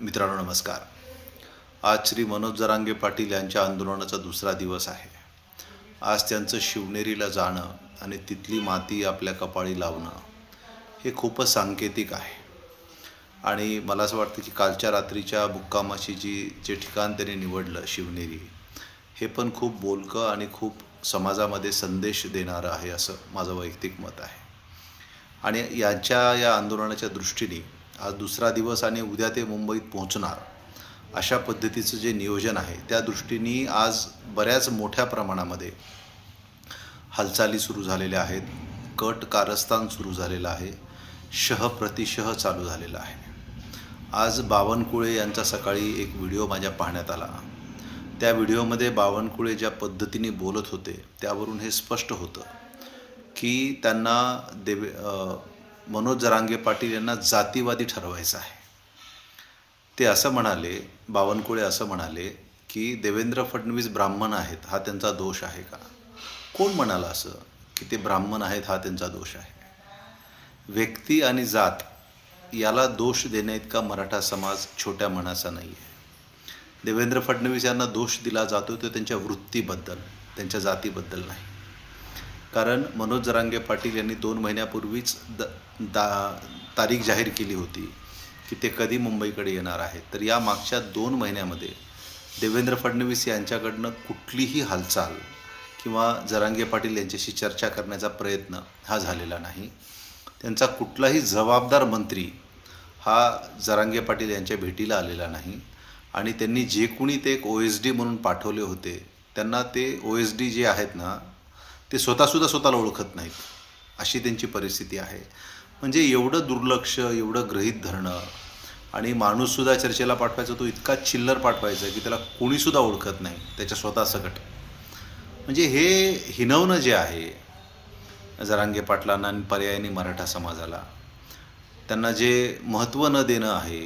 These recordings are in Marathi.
मित्रांनो नमस्कार. आज श्री मनोज जरांगे पाटील यांच्या आंदोलनाचा दुसरा दिवस आहे. आज त्यांचं शिवनेरीला जाणं आणि तिथली माती आपल्या कपाळी लावणं हे खूपच सांकेतिक आहे. आणि मला असं वाटतं की कालच्या रात्रीच्या मुक्कामाशी जी जे ठिकाण त्यांनी निवडलं शिवनेरी हे पण खूप बोलकं आणि खूप समाजामध्ये संदेश देणारं आहे असं माझं वैयक्तिक मत आहे. आणि यांच्या या आंदोलनाच्या दृष्टीने आज दुसरा दिवस आणि उद्या ते मुंबईत पोहोचणार. अशा पद्धतीचं जे नियोजन आहे त्या दृष्टीने आज बऱ्याच मोठ्या प्रमाणामध्ये हालचाली सुरू झालेल्या आहेत. कट कारस्थान सुरू झालेलं आहे. शह प्रतिशह चालू झालेलं आहे. आज बावनकुळे यांचा सकाळी एक व्हिडिओ माझ्या पाहण्यात आला. त्या व्हिडिओमध्ये बावनकुळे ज्या पद्धतीने बोलत होते त्यावरून हे स्पष्ट होतं की त्यांना देवे मनोज जरांगे पाटील यांना जातीवादी ठरवायचं आहे. ते असं म्हणाले बावनकुळे असं म्हणाले की देवेंद्र फडणवीस ब्राह्मण आहेत हा त्यांचा दोष आहे का? कोण म्हणाला असं की ते ब्राह्मण आहेत हा त्यांचा दोष आहे? व्यक्ती आणि जात याला दोष देण्याइतका मराठा समाज छोट्या मनाचा नाही आहे देवेंद्र फडणवीस यांना दोष दिला जातो तो त्यांच्या वृत्तीबद्दल त्यांच्या जातीबद्दल नाही. कारण मनोज जरांगे पाटील यांनी दोन महिन्यापूर्वीच द दा तारीख जाहीर केली होती की ते कधी मुंबईकडे येणार आहेत. तर या मागच्या दोन महिन्यामध्ये देवेंद्र फडणवीस यांच्याकडनं कुठलीही हालचाल किंवा जरांगे पाटील यांच्याशी चर्चा करण्याचा प्रयत्न हा झालेला नाही. त्यांचा कुठलाही जबाबदार मंत्री हा जरांगे पाटील यांच्या भेटीला आलेला नाही. आणि त्यांनी जे कुणी ते एक ओ एस डी म्हणून पाठवले होते त्यांना ते ओ एस डी जे आहेत ना ते स्वतःसुद्धा स्वतःला ओळखत नाहीत. अशी त्यांची परिस्थिती आहे. म्हणजे एवढं दुर्लक्ष एवढं गृहीत धरणं आणि माणूससुद्धा चर्चेला पाठवायचा तो इतका चिल्लर पाठवायचा की त्याला कोणीसुद्धा ओळखत नाही त्याच्या स्वतःसकट म्हणजे हे हिनवणं जे आहे जरांगे पाटलांना आणि पर्यायाने मराठा समाजाला त्यांना जे महत्त्व न देणं आहे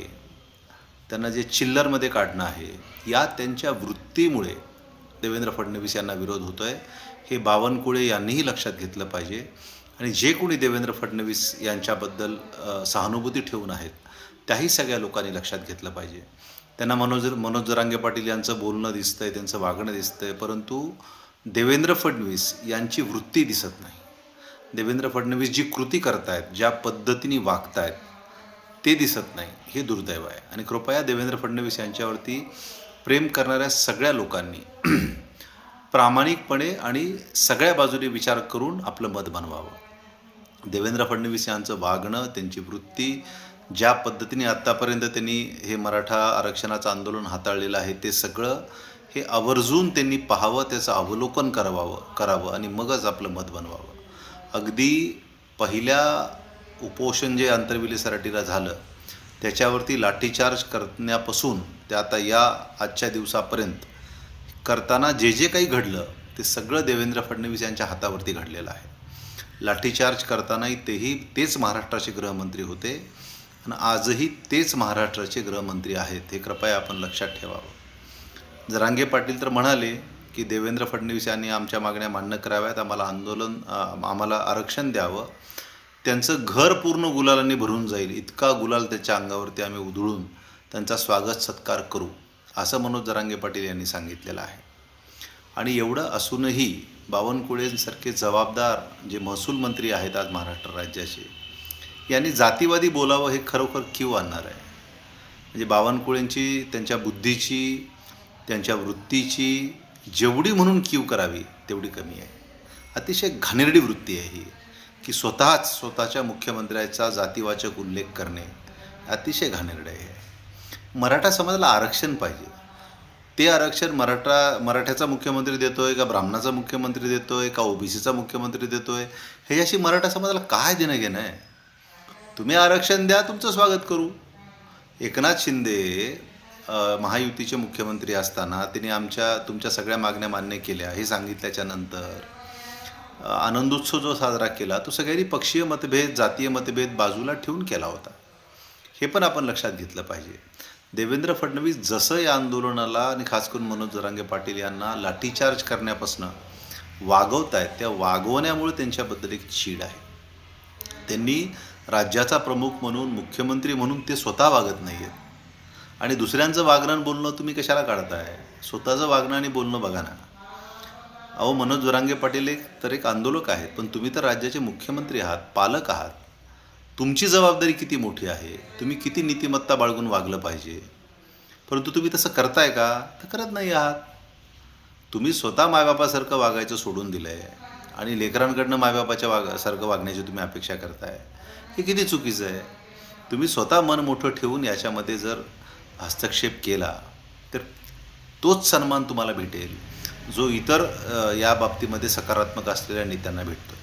त्यांना जे चिल्लरमध्ये काढणं आहे या त्यांच्या वृत्तीमुळे देवेंद्र फडणवीस यांना विरोध होतो आहे हे बावनकुळे यांनीही लक्षात घेतलं पाहिजे. आणि जे कोणी देवेंद्र फडणवीस यांच्याबद्दल सहानुभूती ठेवून आहेत त्याही सगळ्या लोकांनी लक्षात घेतलं पाहिजे. त्यांना मनोज मनोज जरांगे पाटील यांचं बोलणं दिसतंय त्यांचं वागणं दिसतंय परंतु देवेंद्र फडणवीस यांची वृत्ती दिसत नाही. देवेंद्र फडणवीस जी कृती करतायत ज्या पद्धतीने वागतायत ते दिसत नाही. हे दुर्दैव आहे. आणि कृपया देवेंद्र फडणवीस यांच्यावरती प्रेम करणाऱ्या सगळ्या लोकांनी प्रामाणिकपणे आणि सगळ्या बाजूने विचार करून आपलं मत बनवावं. देवेंद्र फडणवीस यांचं वागणं त्यांची वृत्ती ज्या पद्धतीने आत्तापर्यंत त्यांनी हे मराठा आरक्षणाचं आंदोलन हाताळलेलं आहे ते सगळं हे आवर्जून त्यांनी पाहावं त्याचं अवलोकन करावावं करावं आणि मगच आपलं मत बनवावं. अगदी पहिल्या उपोषण जे आंतरविली सराटीला झालं त्याच्यावरती लाठीचार्ज करण्यापासून ते आता या आजच्या दिवसापर्यंत करताना जे जे काही घडलं ते सगळं देवेंद्र फडणवीस यांच्या हातावरती घडलेलं आहे. लाठीचार्ज करतानाही तेही तेच महाराष्ट्राचे गृहमंत्री होते आणि आजही तेच महाराष्ट्राचे गृहमंत्री आहेत हे कृपया आपण लक्षात ठेवावं. जरांगे पाटील तर म्हणाले की देवेंद्र फडणवीस यांनी आमच्या मागण्या मान्य कराव्यात आम्हाला आंदोलन आम्हाला आरक्षण द्यावं. त्यांचं घर पूर्ण गुलालांनी भरून जाईल इतका गुलाल त्याच्या अंगावरती आम्ही उधळून त्यांचा स्वागत सत्कार करू. असं मनोज जरांगे पाटील यांनी सांगितलेलं आहे. आणि एवढं असूनही बावनकुळेंसारखे जबाबदार जे महसूल मंत्री आहेत आज महाराष्ट्र राज्याचे यांनी जातीवादी बोलावं हे खरोखर क्यू आणणार आहे? म्हणजे बावनकुळेंची त्यांच्या बुद्धीची त्यांच्या वृत्तीची जेवढी म्हणून क्यू करावी तेवढी कमी आहे. अतिशय घाणेरडी वृत्ती आहे ही की स्वतःच स्वतःच्या मुख्यमंत्र्याचा जातीवाचक उल्लेख करणे अतिशय घाणेरडे आहे. मराठा समाजाला आरक्षण पाहिजे. ते आरक्षण मराठा मराठ्याचा मुख्यमंत्री देतोय का ब्राह्मणाचा मुख्यमंत्री देतोय का ओबीसीचा मुख्यमंत्री देतोय? ह्याच्याशी मराठा समाजाला काय देणं घेणं आहे? तुम्ही आरक्षण द्या तुमचं स्वागत करू. एकनाथ शिंदे महायुतीचे मुख्यमंत्री असताना त्यांनी आमच्या तुमच्या सगळ्या मागण्या मान्य केल्या हे सांगितल्याच्या नंतर. आनंदोत्सव जो साजरा केला तो सगळ्यांनी पक्षीय मतभेद जातीय मतभेद बाजूला ठेवून केला होता. हे पण आपण लक्षात घेतलं पाहिजे. देवेंद्र फडणवीस जसं या आंदोलनाला आणि खास करून मनोज जरांगे पाटील यांना लाठीचार्ज करण्यापासून वागवत आहेत त्या वागवण्यामुळे त्यांच्याबद्दल एक चीड आहे. त्यांनी राज्याचा प्रमुख म्हणून मुख्यमंत्री म्हणून ते स्वतः वागत नाही आहेत आणि दुसऱ्यांचं वागणं बोलणं तुम्ही कशाला काढताय? स्वतःचं वागणं आणि बोलणं बघा ना. अहो मनोज जोरांगे पाटील एक तर एक आंदोलक आहेत पण तुम्ही तर राज्याचे मुख्यमंत्री आहात पालक आहात. तुमची जबाबदारी किती मोठी आहे? तुम्ही किती नीतिमत्ता बाळगून वागलं पाहिजे? परंतु तुम्ही तसं करताय का? तर करत नाही आहात. तुम्ही स्वतः मायबापासारखं वागायचं सोडून दिलं आहे आणि लेकरांकडनं मायबापाच्या वाग सारखं वागण्याची तुम्ही अपेक्षा करताय. हे किती चुकीचं आहे? तुम्ही स्वतः मन मोठं ठेवून याच्यामध्ये जर हस्तक्षेप केला तर तोच सन्मान तुम्हाला भेटेल. जो इतर या बाबतीमध्ये सकारात्मक असलेल्या नेत्यांना भेटतो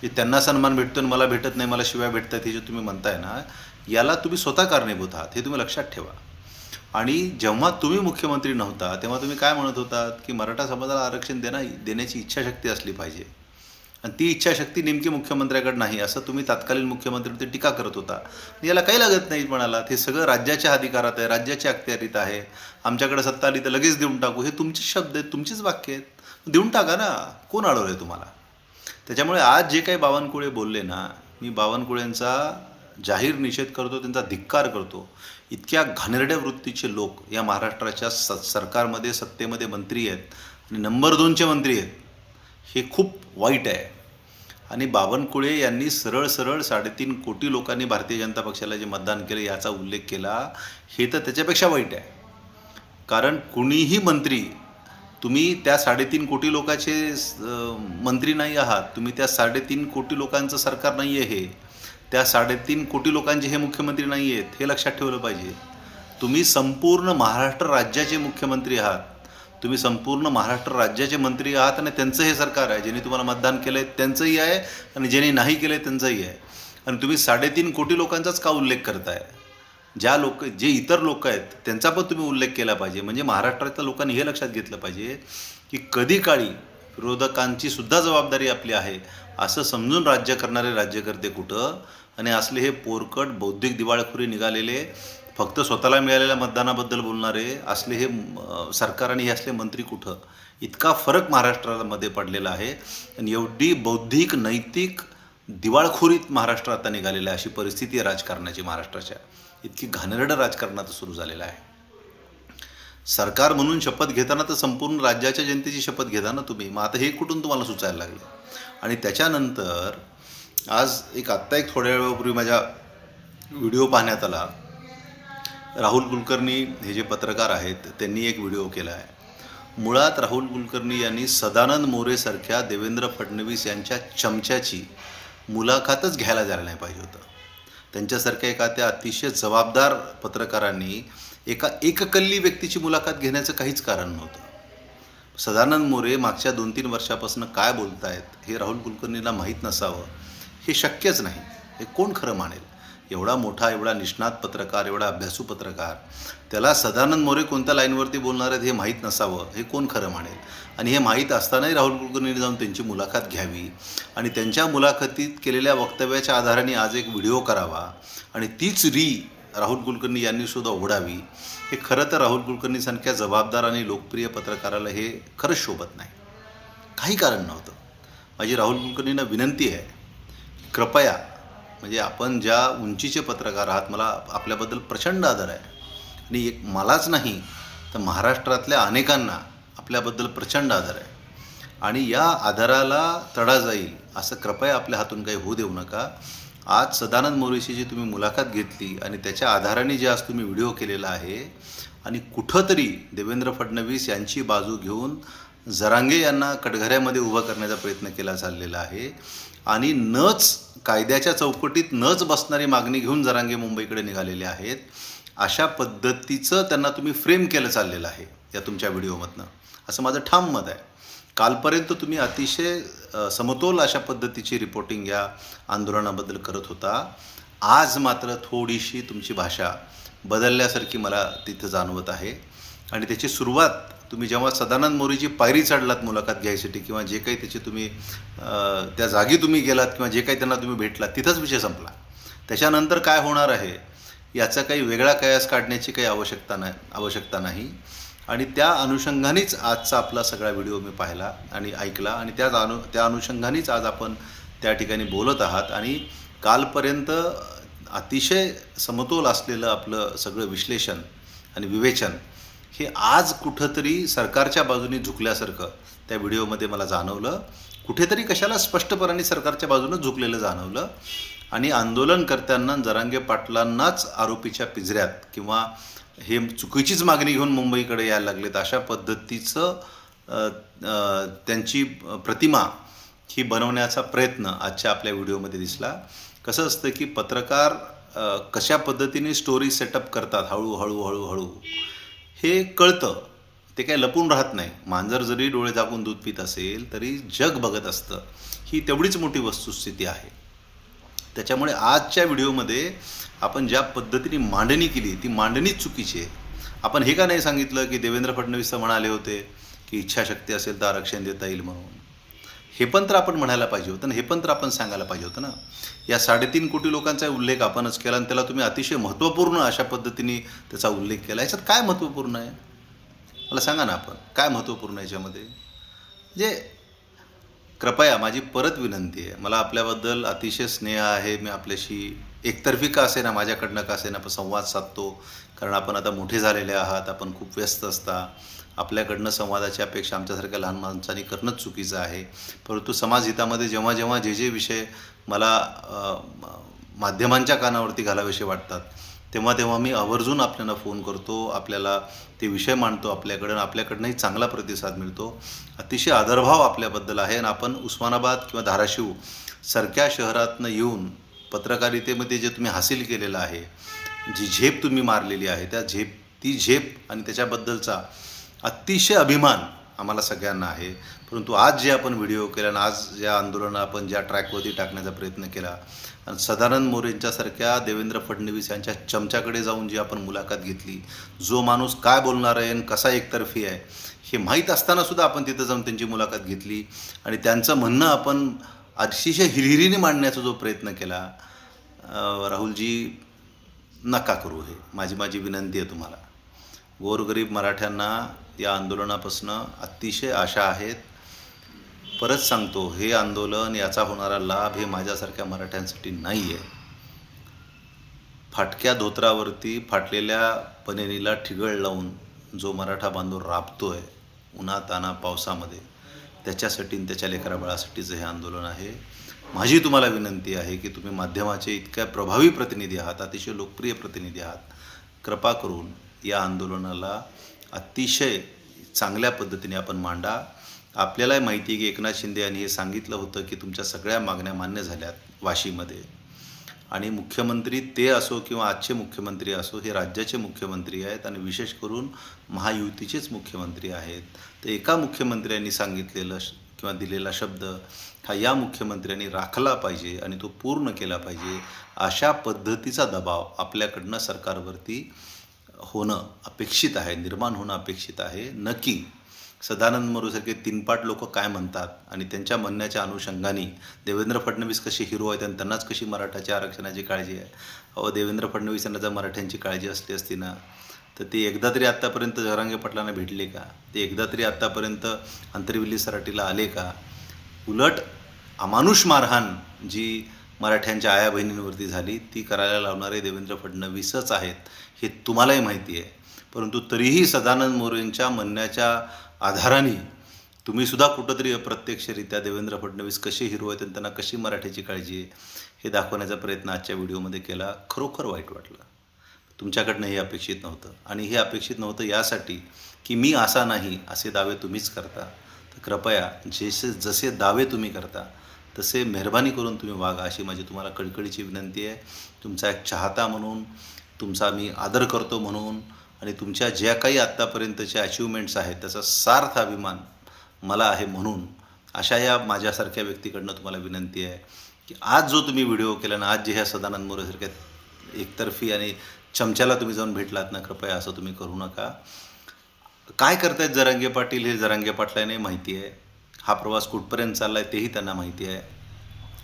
की त्यांना सन्मान भेटतो आणि मला भेटत नाही मला शिवाय भेटतात हे जे तुम्ही म्हणताय ना याला तुम्ही स्वतः कारणीभूत आहात हे तुम्ही लक्षात ठेवा. आणि जेव्हा तुम्ही मुख्यमंत्री नव्हता तेव्हा तुम्ही काय म्हणत होतात? की मराठा समाजाला आरक्षण देणं देण्याची इच्छाशक्ती असली पाहिजे. आणि ती इच्छाशक्ती नेमकी मुख्यमंत्र्याकडे नाही असं तुम्ही तत्कालीन मुख्यमंत्री ते टीका करत होता. याला काही लागत नाही म्हणाला हे सगळं राज्याच्या अधिकारात आहे राज्याच्या अखत्यारीत आहे. आमच्याकडे सत्ता आली तर लगेच देऊन टाकू. हे तुमचे शब्द आहेत तुमचीच वाक्य आहेत. देऊन टाका ना कोण अडवलं आहे तुम्हाला? त्याच्यामुळे आज जे काही बावनकुळे बोलले ना मी बावनकुळेंचा जाहीर निषेध करतो त्यांचा धिक्कार करतो. इतक्या घाणेरड्या वृत्तीचे लोक या महाराष्ट्राच्या स सरकारमध्ये सत्तेमध्ये मंत्री आहेत आणि नंबर दोनचे मंत्री आहेत हे खूप वाईट आहे. आणि बावनकुळे यांनी सरळ सरळ साडेतीन कोटी लोकांनी भारतीय जनता पक्षाला जे मतदान केलं याचा उल्लेख केला हे तर त्याच्यापेक्षा वाईट आहे. कारण कुणीही मंत्री तुम्ही त्या साडेतीन कोटी लोकांचे मंत्री नाही आहात तुम्ही त्या साडेतीन कोटी लोकांचं सरकार नाही आहे हे त्या साडेतीन कोटी लोकांचे हे मुख्यमंत्री नाही आहेत हे लक्षात ठेवलं पाहिजे. तुम्ही संपूर्ण महाराष्ट्र राज्याचे मुख्यमंत्री आहात. तुम्ही संपूर्ण महाराष्ट्र राज्याचे मंत्री आहात आणि त्यांचं हे सरकार आहे ज्यांनी तुम्हाला मतदान केलं आहे त्यांचंही आहे आणि ज्यांनी नाही केलं आहे त्यांचंही आहे. आणि तुम्ही साडेतीन कोटी लोकांचाच का उल्लेख करताय? ज्या लोक जे इतर लोक आहेत त्यांचा पण तुम्ही उल्लेख केला पाहिजे. म्हणजे महाराष्ट्रातल्या लोकांनी हे लक्षात घेतलं पाहिजे की कधी काळी विरोधकांची सुद्धा जबाबदारी आपली आहे असं समजून राज्य करणारे राज्यकर्ते कुठं? आणि असले हे पोरकट बौद्धिक दिवाळखोरी निघालेले फक्त स्वतःला मिळालेल्या मतदानाबद्दल बोलणारे असले हे सरकार आणि हे असले मंत्री कुठं? इतका फरक महाराष्ट्रामध्ये पडलेला आहे. आणि एवढी बौद्धिक नैतिक दिवाळखोरीत महाराष्ट्र आता निघालेलं आहे. अशी परिस्थिती आहे राजकारणाची महाराष्ट्राच्या. इतकी घाणेरडं राजकारण आता सुरू झालेलं आहे. सरकार म्हणून शपथ घेताना तर संपूर्ण राज्याच्या जनतेची शपथ घेता ना तुम्ही? मग आता हे कुठून तुम्हाला सुचायला लागले? आणि त्याच्यानंतर आज एक आत्ता एक थोड्या वेळापूर्वी माझ्या व्हिडिओ पाहण्यात आला. राहुल कुलकर्णी हे जे पत्रकार आहेत त्यांनी एक व्हिडिओ केला आहे. मुळात राहुल कुलकर्णी यांनी सदानंद मोरेसारख्या देवेंद्र फडणवीस यांच्या चमच्याची मुलाखतच घ्यायला जायला नाही पाहिजे होतं. त्यांच्यासारख्या एका त्या अतिशय जबाबदार पत्रकारांनी एका एककल्ली व्यक्तीची मुलाखत घेण्याचं काहीच कारण नव्हतं. सदानंद मोरे मागच्या दोन तीन वर्षापासून काय बोलतायत हे राहुल कुलकर्णीला माहीत नसावं हे शक्यच नाही. हे कोण खरं मानेल? एवढा मोठा एवढा निष्णात पत्रकार एवढा अभ्यासू पत्रकार. त्याला सदानंद मोरे कोणत्या लाईनवरती बोलणार आहेत हे माहीत नसावं हे कोण खरं म्हणेल आणि हे माहीत असतानाही राहुल कुलकर्णीने जाऊन त्यांची मुलाखत घ्यावी. आणि त्यांच्या मुलाखतीत केलेल्या वक्तव्याच्या आधाराने आज एक व्हिडिओ करावा. आणि तीच री राहुल कुलकर्णी यांनी सुद्धा ओढावी हे खरं तर राहुल कुलकर्णीसारख्या जबाबदार आणि लोकप्रिय पत्रकाराला हे खरंच शोभत नाही. काही कारण नव्हतं. माझी राहुल कुलकर्णींना विनंती आहे कृपया म्हणजे आपण ज्या उंचीचे पत्रकार आहात मला आपल्याबद्दल प्रचंड आदर आहे. आणि एक मलाच नाही तर महाराष्ट्रातल्या अनेकांना आपल्याबद्दल प्रचंड आदर आहे. आणि या आधाराला तडा जाईल असं कृपया आपल्या हातून काही होऊ देऊ नका. आज सदानंद मोरेशी जी तुम्ही मुलाखत घेतली आणि त्याच्या आधाराने जे आज तुम्ही व्हिडिओ केलेला आहे आणि कुठंतरी देवेंद्र फडणवीस यांची बाजू घेऊन जरांगे यांना कटघऱ्यामध्ये उभं करण्याचा प्रयत्न केला चाललेला आहे. आणि नच कायद्याच्या चौकटीत नच बसणारी मागणी घेऊन जरांगे मुंबईकडे निघालेले आहेत. अशा पद्धतीचं त्यांना तुम्ही फ्रेम केलं चाललेलं आहे या तुमच्या व्हिडिओमधनं. असं माझं ठाम मत आहे. कालपर्यंत तुम्ही अतिशय समतोल अशा पद्धतीची रिपोर्टिंग या आंदोलनाबद्दल करत होता. आज मात्र थोडीशी तुमची भाषा बदलल्यासारखी मला तिथं जाणवत आहे. आणि त्याची सुरुवात तुम्ही जेव्हा सदानंद मोरीची पायरी चढलात मुलाखत घ्यायसाठी किंवा जे काही त्याची तुम्ही त्या जागी तुम्ही गेलात किंवा जे काही त्यांना तुम्ही भेटलात तिथंच विषय संपला. त्याच्यानंतर काय होणार आहे याचा काही वेगळा कयास काढण्याची काही आवश्यकता नाही आवश्यकता नाही. आणि त्या अनुषंगानेच आजचा आपला सगळा व्हिडिओ मी पाहिला आणि ऐकला आणि त्याच अनु त्या अनुषंगानेच आज आपण त्या ठिकाणी बोलत आहात. आणि कालपर्यंत अतिशय समतोल असलेलं आपलं सगळं विश्लेषण आणि विवेचन हे आज कुठंतरी सरकारच्या बाजूने झुकल्यासारखं त्या व्हिडिओमध्ये मला जाणवलं. कुठेतरी कशाला स्पष्टपणाने सरकारच्या बाजूनं झुकलेलं जाणवलं. आणि आंदोलनकर्त्यांना जरांगे पाटलांनाच आरोपीच्या पिंजऱ्यात किंवा हे चुकीचीच मागणी घेऊन मुंबईकडे यायला लागलेत अशा पद्धतीचं त्यांची प्रतिमा ही बनवण्याचा प्रयत्न आजच्या आपल्या व्हिडिओमध्ये दिसला. कसं असतं की पत्रकार कशा पद्धतीने स्टोरी सेटअप करतात हळूहळू हळूहळू. हे कळतं. ते काय लपून राहत नाही. मांजर जरी डोळे झाकून दूध पित असेल तरी जग बघत असतं. ही तेवढीच मोठी वस्तुस्थिती आहे. त्याच्यामुळे आजच्या व्हिडिओमध्ये आपण ज्या पद्धतीने मांडणी केली ती मांडणीच चुकीची आहे. आपण हे का नाही सांगितलं की देवेंद्र फडणवीस म्हणाले होते की इच्छाशक्ती असेल तर आरक्षण देता येईल म्हणून? हे पण तर आपण म्हणायला पाहिजे होतं ना हे पण तर आपण सांगायला पाहिजे होतं ना. या साडेतीन कोटी लोकांचा उल्लेख आपणच केला आणि त्याला तुम्ही अतिशय महत्त्वपूर्ण अशा पद्धतीने त्याचा उल्लेख केला. याच्यात काय महत्त्वपूर्ण आहे? मला सांगा ना आपण काय महत्त्वपूर्ण याच्यामध्ये? जे कृपया माझी परत विनंती आहे मला आपल्याबद्दल अतिशय स्नेह आहे मी आपल्याशी एकतर्फी का असे ना माझ्याकडनं का असे ना आपण संवाद साधतो? कारण आपण आता मोठे झालेले आहात आपण खूप व्यस्त असता. आपल्याकडनं संवादाची अपेक्षा आमच्यासारख्या लहान माणसांनी करणंच चुकीचं आहे. परंतु समाजहितामध्ये जेव्हा जेव्हा जे जे विषय मला माध्यमांच्या कानावरती घालावेसे वाटतात तेव्हा तेव्हा मी आवर्जून आपल्याला फोन करतो आपल्याला ते विषय मांडतो आपल्याकडं आपल्याकडनंही चांगला प्रतिसाद मिळतो. अतिशय आदरभाव आपल्याबद्दल आहे आणि आपण उस्मानाबाद किंवा धाराशिव सारख्या शहरातनं येऊन पत्रकारितेमध्ये जे तुम्ही हासिल केलेलं आहे जी झेप तुम्ही मारलेली आहे त्या झेप ती झेप आणि त्याच्याबद्दलचा अतिशय अभिमान आम्हाला सगळ्यांना आहे. परंतु आज जे आपण व्हिडिओ केला आणि आज ज्या आंदोलनं आपण ज्या ट्रॅकवरती टाकण्याचा प्रयत्न केला आणि सदानंद मोरेंच्यासारख्या देवेंद्र फडणवीस यांच्या चमच्याकडे जाऊन जी आपण मुलाखत घेतली जो माणूस काय बोलणार आहे आणि कसा एकतर्फी आहे हे माहीत असतानासुद्धा आपण तिथं जाऊन त्यांची मुलाखत घेतली. आणि त्यांचं म्हणणं आपण अतिशय हिरहिरीने मांडण्याचा जो प्रयत्न केला राहुलजी नका करू हे. माझी माझी विनंती आहे तुम्हाला. गोरगरीब मराठ्यांना या आंदोलनापासून अतिशय आशा आहेत. परत सांगतो हे आंदोलन याचा होणारा लाभ हे माझ्यासारख्या मराठ्यांसाठी नाही आहे फाटक्या धोत्रावरती फाटलेल्या पनेनीला ठिगळ लावून जो मराठा बांधव राबतोय उन्हा ताना पावसामध्ये त्याच्यासाठी त्याच्या लेकराबाळासाठीचं हे आंदोलन आहे. माझी तुम्हाला विनंती आहे की तुम्ही माध्यमाचे इतक्या प्रभावी प्रतिनिधी आहात अतिशय लोकप्रिय प्रतिनिधी आहात. कृपा करून या आंदोलनाला अतिशय चांगल्या पद्धतीने आपण मांडा. आपल्यालाही माहिती आहे की एकनाथ शिंदे यांनी हे सांगितलं होतं की तुमच्या सगळ्या मागण्या मान्य झाल्यात वाशीमध्ये. आणि मुख्यमंत्री ते असो किंवा आजचे मुख्यमंत्री असो हे राज्याचे मुख्यमंत्री आहेत आणि विशेष करून महायुतीचेच मुख्यमंत्री आहेत. तर एका मुख्यमंत्र्यांनी सांगितलेलं श- किंवा दिलेला शब्द हा या मुख्यमंत्र्यांनी राखला पाहिजे आणि तो पूर्ण केला पाहिजे अशा पद्धतीचा दबाव आपल्याकडनं सरकारवरती होणं अपेक्षित आहे निर्माण होणं अपेक्षित आहे. नक्की सदानंद मरूसारखे तीनपाट लोक काय म्हणतात आणि त्यांच्या म्हणण्याच्या अनुषंगाने देवेंद्र फडणवीस कसे हिरो आहेत आणि त्यांनाच कशी मराठाच्या आरक्षणाची काळजी आहे? अहो देवेंद्र फडणवीस यांना जर मराठ्यांची काळजी असली असती ना तर ते एकदा तरी आत्तापर्यंत जरांगे पाटलांना भेटले का? ते एकदा तरी आत्तापर्यंत अंतरविल्ली सराटीला आले का? उलट अमानुष मारहाण जी मराठ्यांच्या आया बहिणींवरती झाली. ती करायला लावणारे देवेंद्र फडणवीसच आहेत हे तुम्हालाही माहिती आहे. परंतु तरीही सदानंद मोरेंच्या म्हणण्याच्या आधाराने तुम्ही सुद्धा कुठंतरी अप्रत्यक्षरित्या देवेंद्र फडणवीस कसे हिरो आहेत आणि त्यांना कशी मराठीची काळजी आहे हे दाखवण्याचा प्रयत्न आजच्या व्हिडिओमध्ये केला. खरोखर वाईट वाटलं. तुमच्याकडनं हे अपेक्षित नव्हतं. आणि हे अपेक्षित नव्हतं यासाठी की मी असा नाही असे दावे तुम्हीच करता. तर कृपया जसे जसे दावे तुम्ही करता तसे मेहरबानी करून तुम्ही वागा अशी माझी तुम्हाला कळकळीची विनंती आहे. तुमचा एक चाहता म्हणून तुमचा मी आदर करतो म्हणून आणि तुमच्या ज्या काही आत्तापर्यंतच्या अचिव्हमेंट्स आहेत त्याचा सार्थ अभिमान मला आहे म्हणून अशा या माझ्यासारख्या व्यक्तीकडनं तुम्हाला विनंती आहे की आज जो तुम्ही व्हिडिओ केला ना आज जे ह्या सदानंद मोरेसारख्या एकतर्फी आणि चमच्याला तुम्ही जाऊन भेटलात ना कृपया असं तुम्ही करू नका. काय करतायत जरांगे पाटील हे? जरांगे पाटलाने माहिती आहे. हा प्रवास कुठपर्यंत चालला आहे तेही त्यांना माहिती आहे.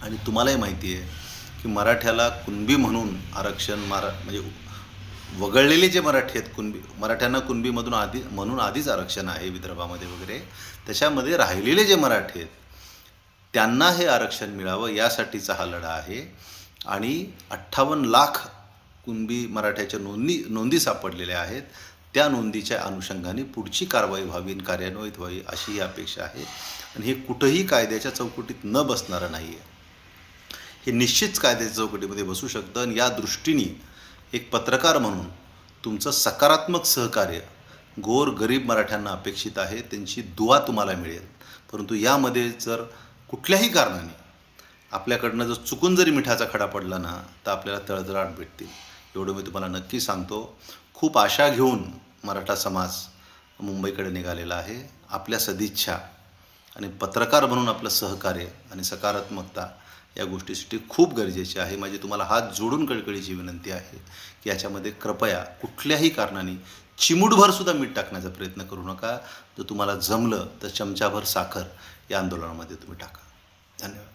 आणि तुम्हालाही माहिती आहे की मराठ्याला कुणबी म्हणून आरक्षण मरा म्हणजे वगळलेले जे मराठी आहेत कुणबी मराठ्यांना कुणबीमधून आधी म्हणून आधीच आरक्षण आहे विदर्भामध्ये वगैरे त्याच्यामध्ये राहिलेले जे मराठी आहेत त्यांना हे आरक्षण मिळावं यासाठीचा हा लढा आहे. आणि अठ्ठावन्न लाख कुणबी मराठ्याच्या नोंदी नोंदी सापडलेल्या आहेत. त्या नोंदीच्या अनुषंगाने पुढची कारवाई व्हावी आणि कार्यान्वित व्हावी अशी ही अपेक्षा आहे. आणि हे कुठंही कायद्याच्या चौकटीत न बसणारं नाही आहे हे निश्चितच कायद्याच्या चौकटीमध्ये बसू शकतं आणि या दृष्टीने एक पत्रकार म्हणून तुमचं सकारात्मक सहकार्य गोर गरीब मराठ्यांना अपेक्षित आहे त्यांची दुवा तुम्हाला मिळेल. परंतु यामध्ये जर कुठल्याही कारणाने आपल्याकडनं जर चुकून जरी मिठाचा खडा पडला ना तर आपल्याला तळतळाट भेटतील. एवढं मी तुम्हाला नक्की सांगतो. खूप आशा घेऊन मराठा समाज मुंबईकडे निघालेला आहे. आपल्या सदिच्छा आणि पत्रकार म्हणून आपलं सहकार्य आणि सकारात्मकता या गोष्टीसाठी खूप गरजेची आहे. माझी तुम्हाला हात जोडून कळकळीची विनंती आहे की याच्यामध्ये कृपया कुठल्याही कारणाने चिमूटभरसुद्धा मीठ टाकण्याचा प्रयत्न करू नका. जर तुम्हाला जमलं तर चमचाभर साखर या आंदोलनामध्ये तुम्ही टाका. धन्यवाद.